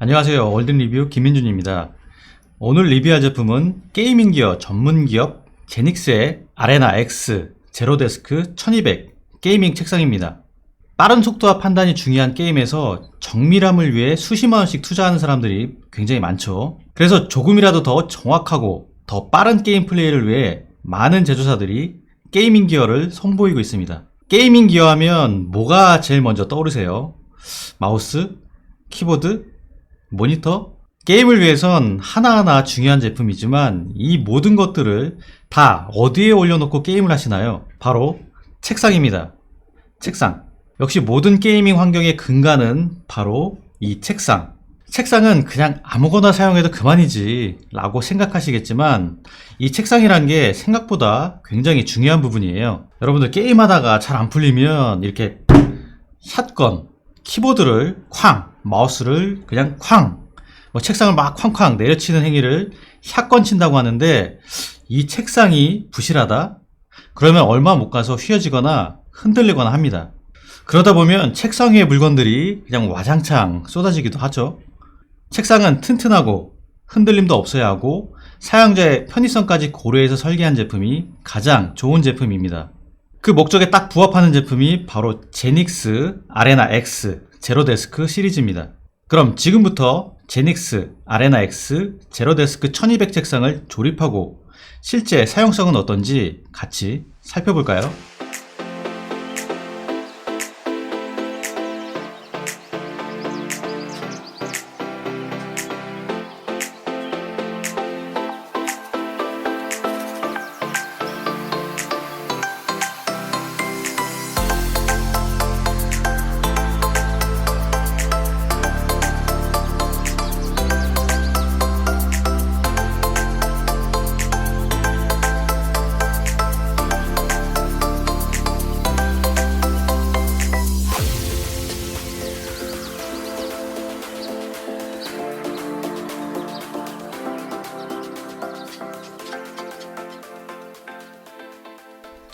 안녕하세요. 월든 리뷰 김민준입니다. 오늘 리뷰할 제품은 게이밍 기어 전문 기업 제닉스의 아레나 X 제로데스크 1200 게이밍 책상입니다. 빠른 속도와 판단이 중요한 게임에서 정밀함을 위해 수십만 원씩 투자하는 사람들이 굉장히 많죠. 그래서 조금이라도 더 정확하고 더 빠른 게임 플레이를 위해 많은 제조사들이 게이밍 기어를 선보이고 있습니다. 게이밍 기어 하면 뭐가 제일 먼저 떠오르세요? 마우스? 키보드? 모니터? 게임을 위해선 하나하나 중요한 제품이지만 이 모든 것들을 다 어디에 올려놓고 게임을 하시나요? 바로 책상입니다. 책상. 역시 모든 게이밍 환경의 근간은 바로 이 책상. 책상은 그냥 아무거나 사용해도 그만이지 라고 생각하시겠지만 이 책상이란 게 생각보다 굉장히 중요한 부분이에요. 여러분들 게임하다가 잘 안 풀리면 이렇게 샷건, 키보드를 쾅, 마우스를 그냥 쾅, 뭐 책상을 막 쾅쾅 내려치는 행위를 샷건 친다고 하는데 이 책상이 부실하다? 그러면 얼마 못 가서 휘어지거나 흔들리거나 합니다. 그러다 보면 책상 위의 물건들이 그냥 와장창 쏟아지기도 하죠. 책상은 튼튼하고 흔들림도 없어야 하고 사용자의 편의성까지 고려해서 설계한 제품이 가장 좋은 제품입니다. 그 목적에 딱 부합하는 제품이 바로 제닉스 아레나 X 제로데스크 시리즈입니다. 그럼 지금부터 제닉스 아레나 X 제로데스크 1200 책상을 조립하고 실제 사용성은 어떤지 같이 살펴볼까요?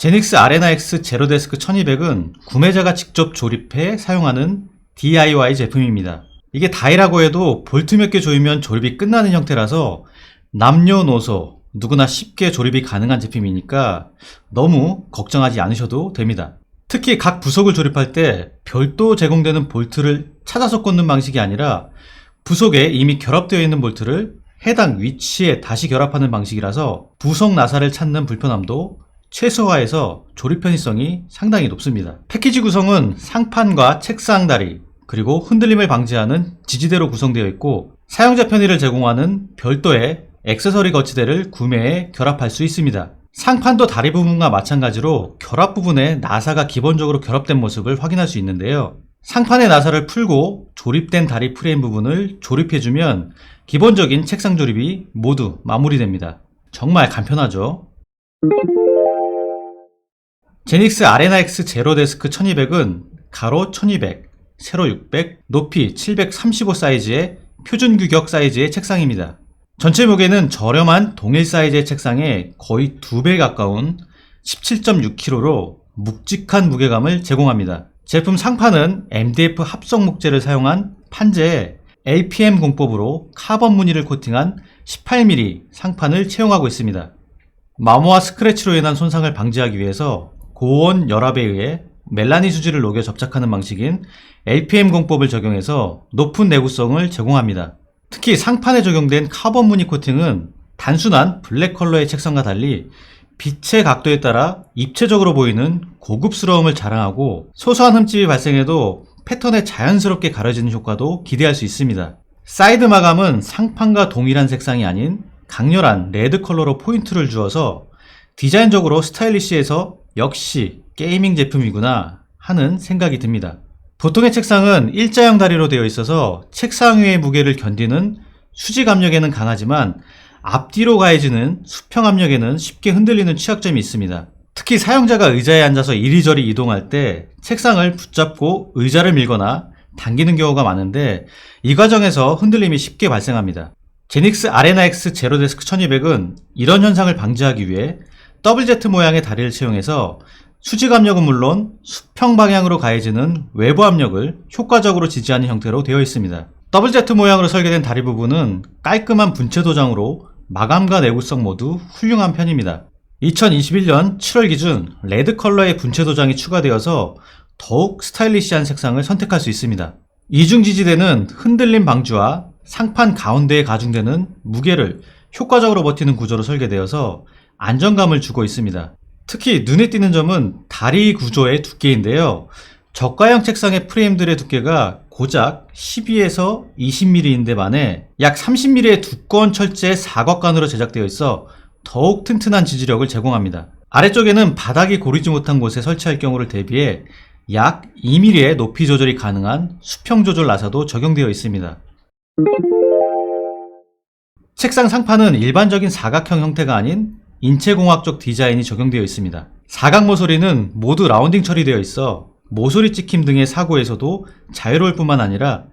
제닉스 아레나 X 제로데스크 1200은 구매자가 직접 조립해 사용하는 DIY 제품입니다. 이게 다이라고 해도 볼트 몇 개 조이면 조립이 끝나는 형태라서 남녀노소 누구나 쉽게 조립이 가능한 제품이니까 너무 걱정하지 않으셔도 됩니다. 특히 각 부속을 조립할 때 별도 제공되는 볼트를 찾아서 꽂는 방식이 아니라 부속에 이미 결합되어 있는 볼트를 해당 위치에 다시 결합하는 방식이라서 부속 나사를 찾는 불편함도 최소화해서 조립 편의성이 상당히 높습니다. 패키지 구성은 상판과 책상 다리, 그리고 흔들림을 방지하는 지지대로 구성되어 있고 사용자 편의를 제공하는 별도의 액세서리 거치대를 구매해 결합할 수 있습니다. 상판도 다리 부분과 마찬가지로 결합 부분에 나사가 기본적으로 결합된 모습을 확인할 수 있는데요. 상판의 나사를 풀고 조립된 다리 프레임 부분을 조립해주면 기본적인 책상 조립이 모두 마무리됩니다. 정말 간편하죠? 제닉스 아레나 X 제로 데스크 1200은 가로 1200, 세로 600, 높이 735 사이즈의 표준 규격 사이즈의 책상입니다. 전체 무게는 저렴한 동일 사이즈의 책상에 거의 2배 가까운 17.6kg로 묵직한 무게감을 제공합니다. 제품 상판은 MDF 합성 목재를 사용한 판재에 APM 공법으로 카본 무늬를 코팅한 18mm 상판을 채용하고 있습니다. 마모와 스크래치로 인한 손상을 방지하기 위해서 고온 열압에 의해 멜라니 수지를 녹여 접착하는 방식인 LPM 공법을 적용해서 높은 내구성을 제공합니다. 특히 상판에 적용된 카본 무늬 코팅은 단순한 블랙 컬러의 책상과 달리 빛의 각도에 따라 입체적으로 보이는 고급스러움을 자랑하고 소소한 흠집이 발생해도 패턴에 자연스럽게 가려지는 효과도 기대할 수 있습니다. 사이드 마감은 상판과 동일한 색상이 아닌 강렬한 레드 컬러로 포인트를 주어서 디자인적으로 스타일리시해서 역시 게이밍 제품이구나 하는 생각이 듭니다. 보통의 책상은 일자형 다리로 되어 있어서 책상 위의 무게를 견디는 수직 압력에는 강하지만 앞뒤로 가해지는 수평 압력에는 쉽게 흔들리는 취약점이 있습니다. 특히 사용자가 의자에 앉아서 이리저리 이동할 때 책상을 붙잡고 의자를 밀거나 당기는 경우가 많은데 이 과정에서 흔들림이 쉽게 발생합니다. 제닉스 아레나 X 제로데스크 1200은 이런 현상을 방지하기 위해 WZ 모양의 다리를 채용해서 수직 압력은 물론 수평 방향으로 가해지는 외부 압력을 효과적으로 지지하는 형태로 되어 있습니다. 더블 Z 모양으로 설계된 다리 부분은 깔끔한 분체 도장으로 마감과 내구성 모두 훌륭한 편입니다. 2021년 7월 기준 레드 컬러의 분체 도장이 추가되어서 더욱 스타일리시한 색상을 선택할 수 있습니다. 이중 지지대는 흔들림 방지와 상판 가운데에 가중되는 무게를 효과적으로 버티는 구조로 설계되어서 안정감을 주고 있습니다. 특히 눈에 띄는 점은 다리 구조의 두께인데요. 저가형 책상의 프레임들의 두께가 고작 12에서 20mm인데 반해 약 30mm의 두꺼운 철제 사각관으로 제작되어 있어 더욱 튼튼한 지지력을 제공합니다. 아래쪽에는 바닥이 고르지 못한 곳에 설치할 경우를 대비해 약 2mm의 높이 조절이 가능한 수평 조절 나사도 적용되어 있습니다. 책상 상판은 일반적인 사각형 형태가 아닌 인체공학적 디자인이 적용되어 있습니다. 사각 모서리는 모두 라운딩 처리되어 있어 모서리 찍힘 등의 사고에서도 자유로울 뿐만 아니라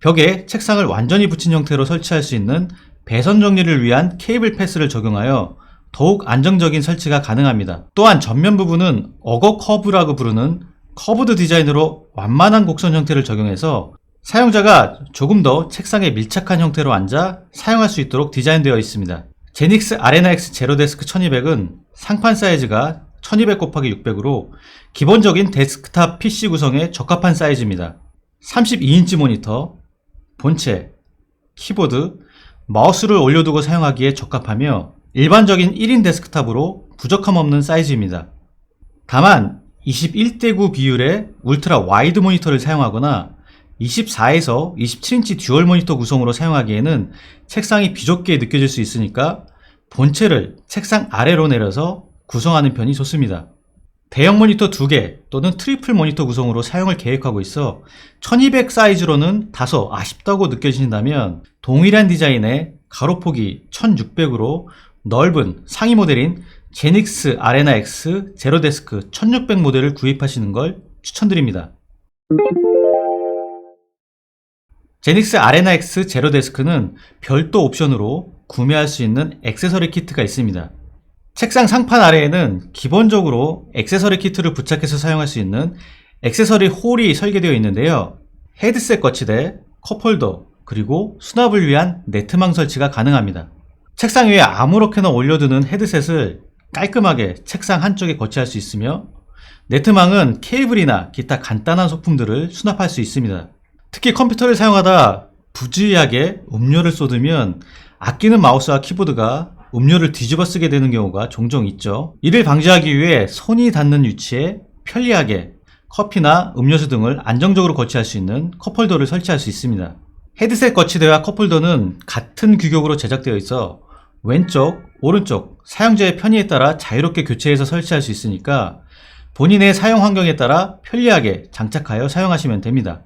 벽에 책상을 완전히 붙인 형태로 설치할 수 있는 배선 정리를 위한 케이블 패스를 적용하여 더욱 안정적인 설치가 가능합니다. 또한 전면 부분은 어거 커브라고 부르는 커브드 디자인으로 완만한 곡선 형태를 적용해서 사용자가 조금 더 책상에 밀착한 형태로 앉아 사용할 수 있도록 디자인되어 있습니다. 제닉스 아레나 X 제로데스크 1200은 상판 사이즈가 1200 곱하기 600으로 기본적인 데스크탑 PC 구성에 적합한 사이즈입니다. 32인치 모니터, 본체, 키보드, 마우스를 올려두고 사용하기에 적합하며 일반적인 1인 데스크탑으로 부족함 없는 사이즈입니다. 다만 21대9 비율의 울트라 와이드 모니터를 사용하거나 24에서 27인치 듀얼 모니터 구성으로 사용하기에는 책상이 비좁게 느껴질 수 있으니까 본체를 책상 아래로 내려서 구성하는 편이 좋습니다. 대형 모니터 2개 또는 트리플 모니터 구성으로 사용을 계획하고 있어 1200 사이즈로는 다소 아쉽다고 느껴지신다면 동일한 디자인의 가로폭이 1600으로 넓은 상위 모델인 제닉스 아레나 X 제로데스크 1600 모델을 구입하시는 걸 추천드립니다. 제닉스 아레나 X 제로 데스크는 별도 옵션으로 구매할 수 있는 액세서리 키트가 있습니다. 책상 상판 아래에는 기본적으로 액세서리 키트를 부착해서 사용할 수 있는 액세서리 홀이 설계되어 있는데요. 헤드셋 거치대, 컵홀더, 그리고 수납을 위한 네트망 설치가 가능합니다. 책상 위에 아무렇게나 올려두는 헤드셋을 깔끔하게 책상 한쪽에 거치할 수 있으며 네트망은 케이블이나 기타 간단한 소품들을 수납할 수 있습니다. 특히 컴퓨터를 사용하다 부주의하게 음료를 쏟으면 아끼는 마우스와 키보드가 음료를 뒤집어 쓰게 되는 경우가 종종 있죠. 이를 방지하기 위해 손이 닿는 위치에 편리하게 커피나 음료수 등을 안정적으로 거치할 수 있는 컵홀더를 설치할 수 있습니다. 헤드셋 거치대와 컵홀더는 같은 규격으로 제작되어 있어 왼쪽, 오른쪽 사용자의 편의에 따라 자유롭게 교체해서 설치할 수 있으니까 본인의 사용 환경에 따라 편리하게 장착하여 사용하시면 됩니다.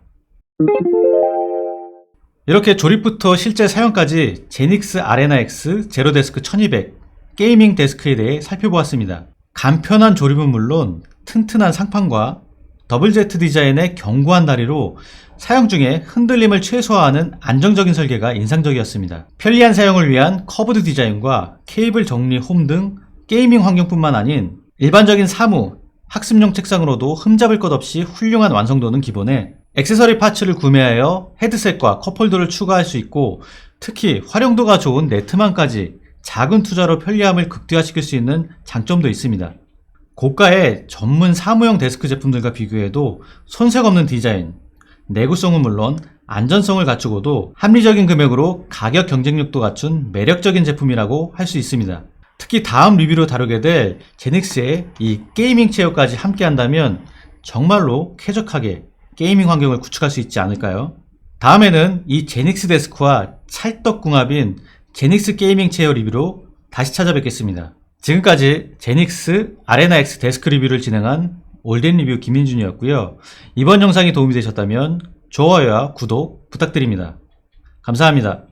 이렇게 조립부터 실제 사용까지 제닉스 아레나 X 제로데스크 1200 게이밍 데스크에 대해 살펴보았습니다. 간편한 조립은 물론 튼튼한 상판과 더블 Z 디자인의 견고한 다리로 사용 중에 흔들림을 최소화하는 안정적인 설계가 인상적이었습니다. 편리한 사용을 위한 커브드 디자인과 케이블 정리 홈 등 게이밍 환경뿐만 아닌 일반적인 사무, 학습용 책상으로도 흠잡을 것 없이 훌륭한 완성도는 기본에 액세서리 파츠를 구매하여 헤드셋과 컵홀더를 추가할 수 있고 특히 활용도가 좋은 네트망까지 작은 투자로 편리함을 극대화시킬 수 있는 장점도 있습니다. 고가의 전문 사무용 데스크 제품들과 비교해도 손색 없는 디자인, 내구성은 물론 안전성을 갖추고도 합리적인 금액으로 가격 경쟁력도 갖춘 매력적인 제품이라고 할 수 있습니다. 특히 다음 리뷰로 다루게 될 제닉스의 이 게이밍 체어까지 함께 한다면 정말로 쾌적하게 게이밍 환경을 구축할 수 있지 않을까요? 다음에는 이 제닉스 데스크와 찰떡궁합인 제닉스 게이밍 체어 리뷰로 다시 찾아뵙겠습니다. 지금까지 제닉스 아레나 X 데스크 리뷰를 진행한 올덴 리뷰 김민준이었고요. 이번 영상이 도움이 되셨다면 좋아요와 구독 부탁드립니다. 감사합니다.